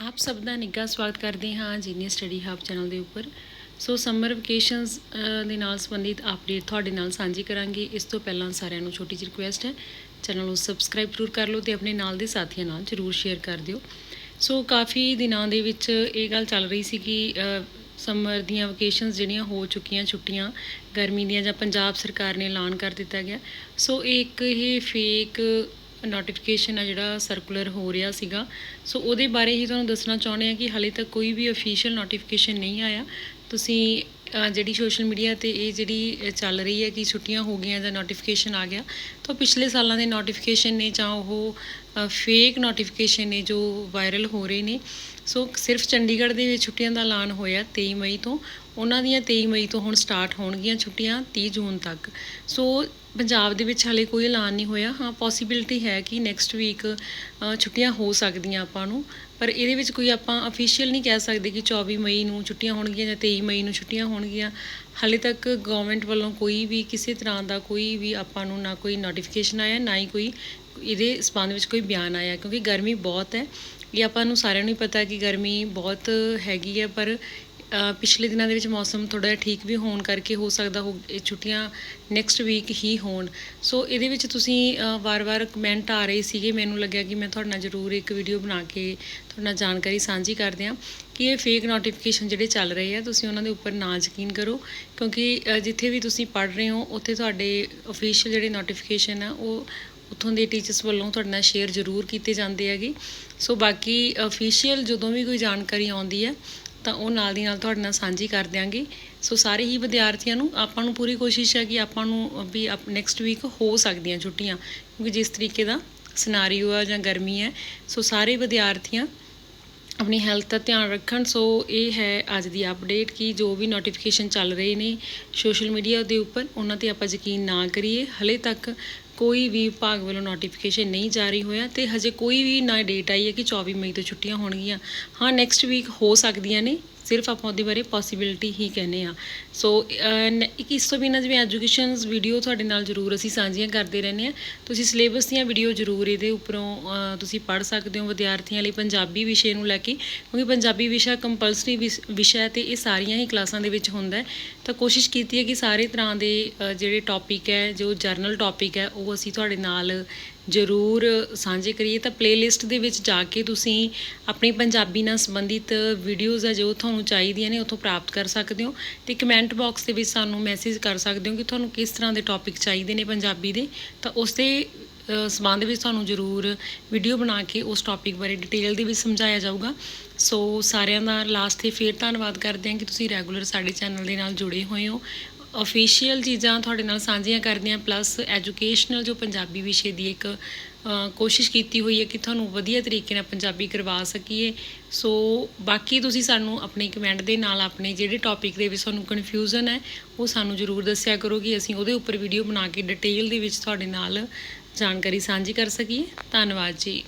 ਆਪ ਸਭ ਦਾ ਨਿੱਘਾ ਸਵਾਗਤ ਕਰਦੇ ਹਾਂ ਜੀਨੀਅਰ ਸਟੱਡੀ ਹਬ ਚੈਨਲ ਦੇ ਉੱਪਰ। ਸੋ ਸਮਰ ਵਕੇਸ਼ਨਸ ਦੇ ਨਾਲ ਸੰਬੰਧਿਤ ਅਪਡੇਟ ਤੁਹਾਡੇ ਨਾਲ ਸਾਂਝੀ ਕਰਾਂਗੇ। ਇਸ ਤੋਂ ਪਹਿਲਾਂ ਸਾਰਿਆਂ ਨੂੰ ਛੋਟੀ ਜਿਹੀ ਰਿਕੁਐਸਟ ਹੈ, ਚੈਨਲ ਨੂੰ ਸਬਸਕ੍ਰਾਈਬ ਜ਼ਰੂਰ ਕਰ ਲਓ ਤੇ ਆਪਣੇ ਨਾਲ ਦੇ ਸਾਥੀਆਂ ਨਾਲ ਜ਼ਰੂਰ ਸ਼ੇਅਰ ਕਰ ਦਿਓ। ਸੋ ਕਾਫੀ ਦਿਨਾਂ ਦੇ ਵਿੱਚ ਇਹ ਗੱਲ ਚੱਲ ਰਹੀ ਸੀ ਕਿ ਸਮਰ ਦੀਆਂ ਵਕੇਸ਼ਨਸ ਜਿਹੜੀਆਂ ਹੋ ਚੁੱਕੀਆਂ ਛੁੱਟੀਆਂ, ਗਰਮੀ ਦੀਆਂ ਜਾਂ ਪੰਜਾਬ ਸਰਕਾਰ ਨੇ ਐਲਾਨ ਕਰ ਦਿੱਤਾ ਗਿਆ। ਸੋ ਇਹ ਇੱਕ ਇਹ ਫੇਕ ਨੋਟੀਫਿਕੇਸ਼ਨ ਆ ਜਿਹੜਾ ਸਰਕੂਲਰ ਹੋ ਰਿਹਾ ਸੀਗਾ। ਸੋ ਉਹਦੇ ਬਾਰੇ ਹੀ ਤੁਹਾਨੂੰ ਦੱਸਣਾ ਚਾਹੁੰਦੇ ਆ ਕਿ ਹਾਲੇ ਤੱਕ ਕੋਈ ਵੀ ਅਫੀਸ਼ੀਅਲ ਨੋਟੀਫਿਕੇਸ਼ਨ ਨਹੀਂ ਆਇਆ। ਤੁਸੀਂ ਜਿਹੜੀ ਸੋਸ਼ਲ ਮੀਡੀਆ ਤੇ ਇਹ ਜਿਹੜੀ ਚੱਲ ਰਹੀ ਹੈ ਕਿ ਛੁੱਟੀਆਂ ਹੋ ਗਈਆਂ ਜਾਂ ਨੋਟੀਫਿਕੇਸ਼ਨ ਆ ਗਿਆ, ਤਾਂ ਪਿਛਲੇ ਸਾਲਾਂ ਦੇ ਨੋਟੀਫਿਕੇਸ਼ਨ ਨੇ ਜਾਂ ਉਹ ਫੇਕ ਨੋਟੀਫਿਕੇਸ਼ਨ ਨੇ ਜੋ ਵਾਇਰਲ ਹੋ ਰਹੇ ਨੇ। ਸੋ ਸਿਰਫ ਚੰਡੀਗੜ੍ਹ ਦੇ ਵਿੱਚ ਛੁੱਟੀਆਂ ਦਾ ਐਲਾਨ ਹੋਇਆ 23 ਮਈ ਤੋਂ। ਉਹਨਾਂ ਦੀਆਂ 23 ਮਈ ਤੋਂ ਹੁਣ ਸਟਾਰਟ ਹੋਣਗੀਆਂ ਛੁੱਟੀਆਂ 30 ਜੂਨ ਤੱਕ। ਸੋ ਪੰਜਾਬ ਦੇ ਵਿੱਚ ਹਾਲੇ ਕੋਈ ਐਲਾਨ ਨਹੀਂ ਹੋਇਆ। ਹਾਂ ਪੋਸੀਬਿਲਿਟੀ ਹੈ ਕਿ ਨੈਕਸਟ ਵੀਕ ਛੁੱਟੀਆਂ ਹੋ ਸਕਦੀਆਂ ਆਪਾਂ ਨੂੰ। ਪਰ ਇਹਦੇ ਵਿੱਚ ਕੋਈ ਆਪਾਂ ਅਫੀਸ਼ੀਅਲ ਨਹੀਂ ਕਹਿ ਸਕਦੇ ਕਿ 24 ਮਈ ਨੂੰ ਛੁੱਟੀਆਂ ਹੋਣਗੀਆਂ ਜਾਂ 23 ਮਈ ਨੂੰ ਛੁੱਟੀਆਂ ਹੋਣਗੀਆਂ। ਹਾਲੇ ਤੱਕ ਗਵਰਨਮੈਂਟ ਵੱਲੋਂ ਕੋਈ ਵੀ ਕਿਸੇ ਤਰ੍ਹਾਂ ਦਾ ਕੋਈ ਵੀ ਆਪਾਂ ਨੂੰ ਨਾ ਕੋਈ ਨੋਟੀਫਿਕੇਸ਼ਨ ਆਇਆ, ਨਾ ਹੀ ਕੋਈ ਇਹਦੇ ਸਬੰਧ ਵਿੱਚ ਕੋਈ ਬਿਆਨ ਆਇਆ, ਕਿਉਂਕਿ ਗਰਮੀ ਬਹੁਤ ਹੈ। ਇਹ ਆਪਾਂ ਨੂੰ ਸਾਰਿਆਂ ਨੂੰ ਹੀ ਪਤਾ ਕਿ ਗਰਮੀ ਬਹੁਤ ਹੈਗੀ ਹੈ, ਪਰ ਪਿਛਲੇ ਦਿਨਾਂ ਦੇ ਵਿੱਚ ਮੌਸਮ ਥੋੜਾ ਜਿਹਾ ਠੀਕ ਵੀ ਹੋਣ ਕਰਕੇ ਹੋ ਸਕਦਾ ਹੋ, ਇਹ ਛੁੱਟੀਆਂ ਨੈਕਸਟ ਵੀਕ ਹੀ ਹੋਣ। ਸੋ ਇਹਦੇ ਵਿੱਚ ਤੁਸੀਂ ਵਾਰ-ਵਾਰ ਕਮੈਂਟ ਆ ਰਹੇ ਸੀਗੇ। ਮੈਨੂੰ ਲੱਗਿਆ ਕਿ ਮੈਂ ਤੁਹਾਡੇ ਨਾਲ ਜ਼ਰੂਰ ਇੱਕ ਵੀਡੀਓ ਬਣਾ ਕੇ ਤੁਹਾਡੇ ਨਾਲ ਜਾਣਕਾਰੀ ਸਾਂਝੀ ਕਰਦੇ ਹਾਂ ਕਿ ਇਹ ਫੇਕ ਨੋਟੀਫਿਕੇਸ਼ਨ ਜਿਹੜੇ ਚੱਲ ਰਹੇ ਆ, ਤੁਸੀਂ ਉਹਨਾਂ ਦੇ ਉੱਪਰ ਨਾ ਯਕੀਨ ਕਰੋ। ਕਿਉਂਕਿ ਜਿੱਥੇ ਵੀ ਤੁਸੀਂ ਪੜ੍ਹ ਰਹੇ ਹੋ, ਉੱਥੇ ਤੁਹਾਡੇ ਅਫੀਸ਼ੀਅਲ ਜਿਹੜੇ ਨੋਟੀਫਿਕੇਸ਼ਨ ਆ, ਉਹ ਉੱਥੋਂ ਦੇ ਟੀਚਰਸ ਵੱਲੋਂ ਤੁਹਾਡੇ ਨਾਲ ਸ਼ੇਅਰ ਜ਼ਰੂਰ ਕੀਤੇ ਜਾਂਦੇ ਹੈਗੇ। ਸੋ ਬਾਕੀ ਅਫੀਸ਼ੀਅਲ ਜਦੋਂ ਵੀ ਕੋਈ ਜਾਣਕਾਰੀ ਆਉਂਦੀ ਹੈ, ਤਾਂ ਉਹ ਨਾਲ ਦੀ ਨਾਲ ਤੁਹਾਡੇ ਨਾਲ ਸਾਂਝੀ ਕਰ ਦਿਆਂਗੇ। ਸੋ ਸਾਰੇ ਹੀ ਵਿਦਿਆਰਥੀਆਂ ਨੂੰ ਆਪਾਂ ਨੂੰ ਪੂਰੀ ਕੋਸ਼ਿਸ਼ ਹੈ ਕਿ ਆਪਾਂ ਨੂੰ ਵੀ ਨੈਕਸਟ ਵੀਕ ਹੋ ਸਕਦੀਆਂ ਛੁੱਟੀਆਂ, ਕਿਉਂਕਿ ਜਿਸ ਤਰੀਕੇ ਦਾ ਸਿਨਾਰੀਓ ਆ ਜਾਂ ਗਰਮੀ ਹੈ ਸੋ ਸਾਰੇ ਵਿਦਿਆਰਥੀਆਂ ਆਪਣੀ ਹੈਲਥ ਦਾ ਧਿਆਨ ਰੱਖਣ। ਸੋ ਇਹ ਹੈ ਅੱਜ ਦੀ ਅਪਡੇਟ ਕਿ ਜੋ ਵੀ ਨੋਟੀਫਿਕੇਸ਼ਨ ਚੱਲ ਰਹੇ ਨੇ ਸੋਸ਼ਲ ਮੀਡੀਆ ਦੇ ਉੱਪਰ, ਉਹਨਾਂ ਤੇ ਆਪਾਂ ਯਕੀਨ ਨਾ ਕਰੀਏ। ਹਲੇ ਤੱਕ ਕੋਈ ਵੀ ਵਿਭਾਗ ਵੱਲੋਂ ਨੋਟੀਫਿਕੇਸ਼ਨ ਨਹੀਂ ਜਾਰੀ ਹੋਇਆ ਤੇ ਹਜੇ ਕੋਈ ਵੀ ਨਾ ਡੇਟ ਆਈ ਹੈ ਕਿ 24 ਮਈ ਤੋਂ ਛੁੱਟੀਆਂ ਹੋਣਗੀਆਂ। ਹਾਂ ਨੈਕਸਟ ਵੀਕ ਹੋ ਸਕਦੀਆਂ ਨੇ। ਸਿਰਫ ਆਪਾਂ ਉਹਦੇ ਬਾਰੇ ਪੋਸੀਬਿਲਿਟੀ ਹੀ ਕਹਿੰਦੇ ਆ ਸੋ ਅਹ, ਇੱਕ ਇਸ ਤੋਂ ਬਿਨਾਂ ਜਿਵੇਂ ਐਜੂਕੇਸ਼ਨਸ ਵੀਡੀਓ ਤੁਹਾਡੇ ਨਾਲ ਜ਼ਰੂਰ ਅਸੀਂ ਸਾਂਝੀਆਂ ਕਰਦੇ ਰਹਿੰਦੇ ਆ ਤੁਸੀਂ ਸਿਲੇਬਸ ਦੀਆਂ ਵੀਡੀਓ ਜ਼ਰੂਰ ਇਹਦੇ ਉੱਪਰੋਂ ਤੁਸੀਂ ਪੜ੍ਹ ਸਕਦੇ ਹੋ ਵਿਦਿਆਰਥੀਆਂ ਲਈ ਪੰਜਾਬੀ ਵਿਸ਼ੇ ਨੂੰ ਲੈ ਕੇ। ਕਿਉਂਕਿ ਪੰਜਾਬੀ ਵਿਸ਼ਾ ਕੰਪਲਸਰੀ ਵਿਸ਼ਾ ਹੈ ਤੇ ਇਹ ਸਾਰੀਆਂ ਹੀ ਕਲਾਸਾਂ ਦੇ ਵਿੱਚ ਹੁੰਦਾ ਹੈ। ਤਾਂ ਕੋਸ਼ਿਸ਼ ਕੀਤੀ ਹੈ ਕਿ ਸਾਰੇ ਤਰ੍ਹਾਂ ਦੇ ਜਿਹੜੇ ਟੌਪਿਕ ਹੈ ਜੋ ਜਰਨਲ ਟੌਪਿਕ ਹੈ ਉਹ ਅਸੀਂ ਤੁਹਾਡੇ ਨਾਲ ਜ਼ਰੂਰ ਸਾਂਝੇ ਕਰੀਏ ਤਾਂ ਪਲੇਲਿਸਟ ਦੇ ਵਿੱਚ ਜਾ ਕੇ ਤੁਸੀਂ ਆਪਣੀ ਪੰਜਾਬੀ ਨਾਲ ਸੰਬੰਧਿਤ ਵੀਡੀਓਜ਼ ਆ ਜੋ ਤੁਹਾਨੂੰ ਚਾਹੀਦੀਆਂ ਨੇ ਉੱਥੋਂ ਪ੍ਰਾਪਤ ਕਰ ਸਕਦੇ ਹੋ ਤੇ ਕਮੈਂਟ ਬਾਕਸ ਦੇ ਵਿੱਚ ਸਾਨੂੰ ਮੈਸੇਜ ਕਰ ਸਕਦੇ ਹੋ ਕਿ ਤੁਹਾਨੂੰ ਕਿਸ ਤਰ੍ਹਾਂ ਦੇ ਟੌਪਿਕ ਚਾਹੀਦੇ ਨੇ ਪੰਜਾਬੀ ਦੇ ਤਾਂ ਉਸ ਦੇ ਅ, ਸੰਬੰਧ ਵਿੱਚ ਤੁਹਾਨੂੰ ਜ਼ਰੂਰ ਵੀਡੀਓ ਬਣਾ ਕੇ ਉਸ ਟੌਪਿਕ ਬਾਰੇ ਡਿਟੇਲ ਦੇ ਵਿੱਚ ਸਮਝਾਇਆ ਜਾਊਗਾ। ਸੋ ਸਾਰਿਆਂ ਦਾ ਲਾਸਟ ਤੇ ਫੇਰ ਧੰਨਵਾਦ ਕਰਦੇ ਹਾਂ ਕਿ ਤੁਸੀਂ ਰੈਗੂਲਰ ਸਾਡੇ ਚੈਨਲ ਦੇ ਨਾਲ ਜੁੜੇ ਹੋਏ ਹੋ। ਅਫੀਸ਼ੀਅਲ ਚੀਜ਼ਾਂ ਤੁਹਾਡੇ ਨਾਲ ਸਾਂਝੀਆਂ ਕਰਦੇ ਹਾਂ ਪਲੱਸ ਐਜੂਕੇਸ਼ਨਲ ਜੋ ਪੰਜਾਬੀ ਵਿਸ਼ੇ ਦੀ ਇੱਕ ਕੋਸ਼ਿਸ਼ ਕੀਤੀ ਹੋਈ ਹੈ ਕਿ ਤੁਹਾਨੂੰ ਵਧੀਆ ਤਰੀਕੇ ਨਾਲ ਪੰਜਾਬੀ ਕਰਵਾ ਸਕੀਏ। ਸੋ ਬਾਕੀ ਤੁਸੀਂ ਸਾਨੂੰ ਆਪਣੇ ਕਮੈਂਟ ਦੇ ਨਾਲ ਆਪਣੇ ਜਿਹੜੇ ਟੌਪਿਕ ਦੇ ਵਿੱਚ ਤੁਹਾਨੂੰ ਕਨਫਿਊਜ਼ਨ ਹੈ, ਉਹ ਸਾਨੂੰ ਜ਼ਰੂਰ ਦੱਸਿਆ ਕਰੋ ਕਿ ਅਸੀਂ ਉਹਦੇ ਉੱਪਰ ਵੀਡੀਓ ਬਣਾ ਕੇ ਡਿਟੇਲ ਦੇ ਵਿੱਚ ਤੁਹਾਡੇ ਨਾਲ ਜਾਣਕਾਰੀ ਸਾਂਝੀ ਕਰ ਸਕੀਏ। ਧੰਨਵਾਦ ਜੀ।